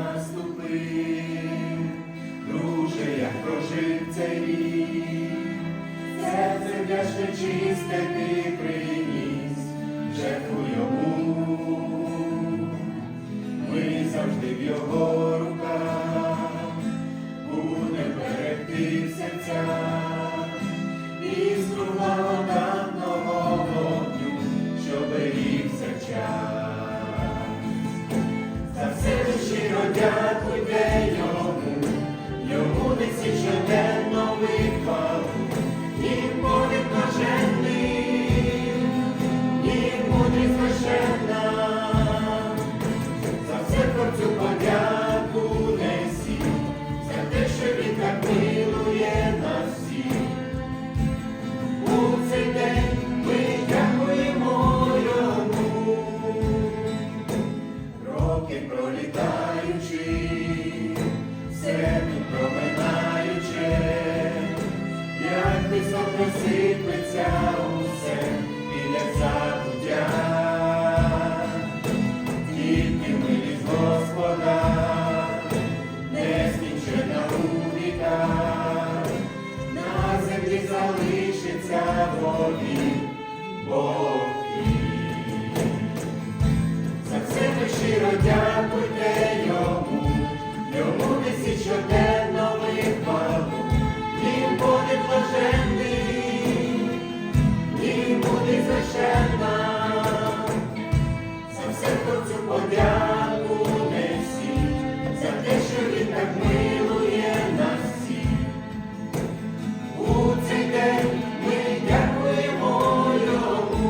наступив, друже, як прожив цей ти приніс, жертву йому, ми завжди в його пролітаючи, все проминаючи, як високо сиплеться подяку несіть, за те, що він так милує нас. У цей день ми дякуємо йому.